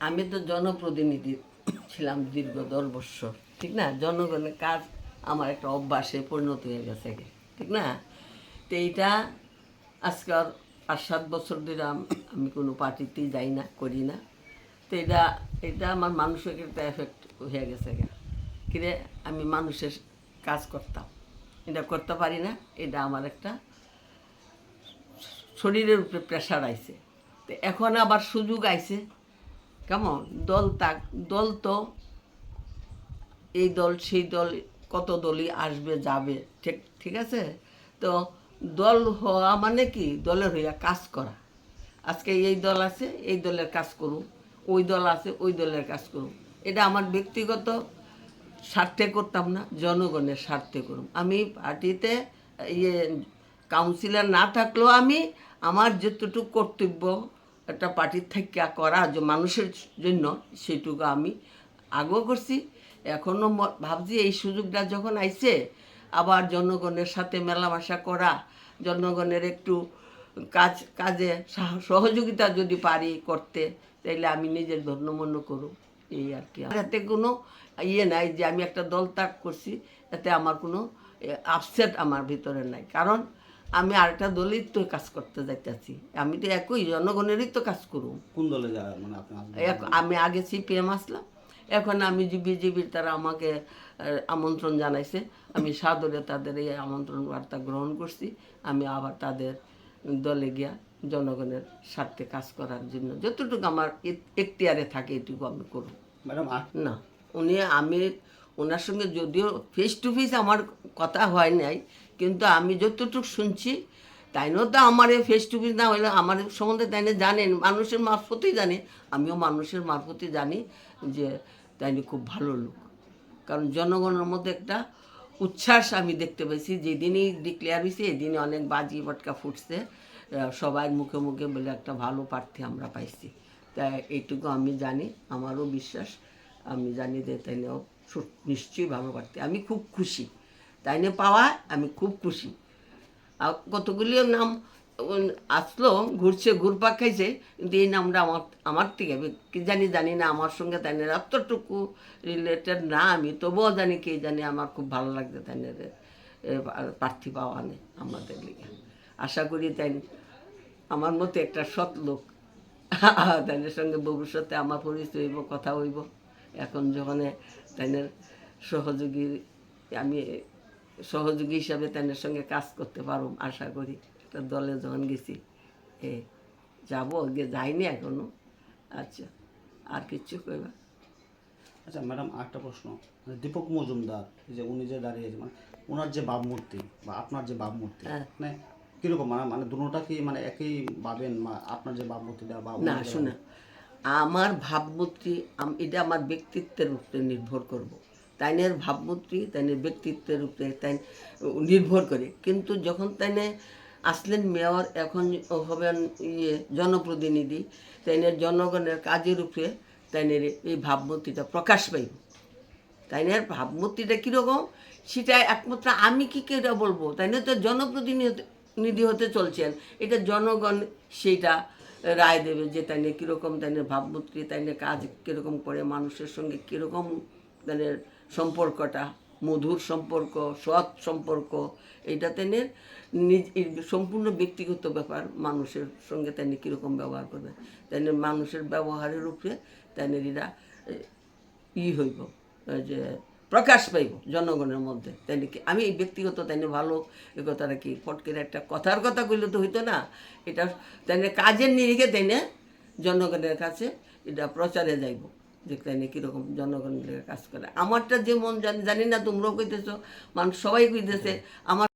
আমি তো জনপ্রতিনিধি ছিলাম দীর্ঘ দশ বৎসর ঠিক না? জনগণের কাজ আমার একটা অভ্যাসে পরিণত হয়ে গেছে ঠিক না? তো এইটা আজকে আর সাত বছর ধরে আমি কোনো পার্টিতেই যাই না, করি না। তো এটা এটা আমার মানুষের একটা এফেক্ট হয়ে গেছে। কিরে আমি মানুষের কাজ করতাম। এটা করতে পারি না, এটা আমার একটা শরীরের উপরে প্রেশার আইছে। তো এখন আবার সুযোগ আইছে কেমন? দল তাক, দল তো এই দল, সেই দল কত দলই আসবে, যাবে, ঠিক ঠিক আছে? তো দল হওয়া মানে কি? দলের হইয়া কাজ করা। আজকে এই দল আছে, এই দলের কাজ করুন ওই দল আছে, ওই দলের কাজ করুন এটা আমার ব্যক্তিগত স্বার্থে করতাম না, জনগণের স্বার্থে করুন আমি পার্টিতে ইয়ে কাউন্সিলর না থাকলেও আমি আমার যতটুকু কর্তব্য একটা পার্টির থেকে করা যে মানুষের জন্য সেটুকু আমি আগেও করছি। এখনও ভাবছি এই সুযোগটা যখন আইছে, আবার জনগণের সাথে মেলামেশা করা, জনগণের একটু কাজ কাজে সাহ- সহযোগিতা যদি পারি করতে, তাইলে আমি নিজের ধন্যমন্য করব এই আর কি। এতে কোনো ইয়ে নাই যে আমি একটা দল ত্যাগ করছি, এতে আমার কোনো আপসেট আমার ভিতরে নাই। কারণ আমি আরেকটা দলের তো কাজ করতে যাইতেছি। আমি তো একই জনগণেরই তো কাজ করুম কোন দলে মানে আমি আগে সিপিএম আসলাম এখন আমি যে বিজেপির তারা আমাকে আমন্ত্রণ জানাইছে আমি সাদরে তাদের এই আমন্ত্রণ বার্তা গ্রহণ করছি আমি আবার তাদের দলে গিয়া জনগণের স্বার্থে কাজ করার জন্য। যতটুকু আমার এখতিয়ারে থাকে এটুকু আমি করব ম্যাডাম না। উনি আমি ওনার সঙ্গে যদিও ফেস টু ফেস আমার কথা হয় নাই, কিন্তু আমি যতটুকু শুনছি, তাইনও তো আমার ফেস টু ফেস না হলে আমার সম্বন্ধে তাইনে জানেন মানুষের মারফতই জানে, আমিও মানুষের মারফতই জানি যে তাইনি খুব ভালো লোক। কারণ জনগণের মধ্যে একটা উচ্ছ্বাস আমি দেখতে পেয়েছি, যেদিনই ডিক্লেয়ার হয়েছে এদিনে অনেক বাজি পটকা ফুটছে সবার মুখে মুখে বলে একটা ভালো প্রার্থী আমরা পাইছি। তাই এইটুকু আমি জানি, আমারও বিশ্বাস। আমি জানি যে তাইনেও সু- নিশ্চয়ই ভালো প্রার্থী আমি খুব খুশি। তাইনে পাওয়া আমি খুব খুশি। আর কতগুলি নাম আসলো, ঘুরছে, ঘুরপাক খাইছে, কিন্তু এই নামটা আমার আমার থেকে কি জানি জানি না, আমার সঙ্গে তাই এতটুকু রিলেটেড না আমি, তবুও জানি কে জানি আমার খুব ভালো লাগছে তাই প্রার্থী পাওয়া নেই আমাদের লিগে। আশা করি তাই আমার মতো একটা সৎ লোক তাদের সঙ্গে ভবিষ্যতে আমার পরিচয় হইব, কথা হইব। এখন যখন তাদের সহযোগী আমি সহযোগী হিসাবে তাদের সঙ্গে কাজ করতে পারব আশা করি। একটা দলে যখন গেছি এ যাব গিয়ে যাইনি এখনও। আচ্ছা আর কিচ্ছু কইবা? আচ্ছা ম্যাডাম আরেকটা প্রশ্ন। মানে দীপক মজুমদার যে উনি যে দাঁড়িয়েছে মানে ওনার যে ভাবমূর্তি বা আপনার যে ভাবমূর্তি হ্যাঁ। মানে কীরকম? মানে মানে দুটোটা কি মানে একই ভাবেন আপনার যে ভাবমূর্তিটা বা না শোনা আমার ভাবমূর্তি এটা আমার ব্যক্তিত্বের উপরে নির্ভর করব। তাইনের ভাবমূর্তি, তাইনের ব্যক্তিত্বের উপরে তাই নির্ভর করে। কিন্তু যখন তাইনে আসলেন মেয়র, এখন হবেন ইয়ে জনপ্রতিনিধি, তাইনের জনগণের কাজের উপরে তাইনের এই ভাবমূর্তিটা প্রকাশ পাইব। তাইনের ভাবমূর্তিটা কীরকম, সেটা একমাত্র আমি কি কেটা বলব? তাই না তো জনপ্রতিনিধি নিধি হতে চলছেন। এটা জনগণ সেইটা রায় দেবে যে তাই নিয়ে কীরকম তাইনের ভাবমূর্তি তাই নিয়ে কাজ কীরকম করে, মানুষের সঙ্গে কীরকম তাদের সম্পর্কটা, মধুর সম্পর্ক, সৎ সম্পর্ক, এইটা তাইনের নিজ সম্পূর্ণ ব্যক্তিগত ব্যাপার মানুষের সঙ্গে তাই নিয়ে কীরকম ব্যবহার করবে। তাই নিয়ে মানুষের ব্যবহারের উপরে তাই নিয়ে এরা ই হইব, যে প্রকাশ পাইব জনগণের মধ্যে। তাই নাকি আমি এই ব্যক্তিগত তাই ভালো কথা কথাটা কি ফটকের একটা কথার কথা কইলে তো হইতো না। এটা তাই কাজের নিরিখে তাই না জনগণের কাছে এটা প্রচারে যাইব যে তাই না কীরকম জনগণের কাজ করে। আমারটা যে মন জানি জানি না, তোমরাও কইতেছ, মানুষ সবাই কইতেছে, আমার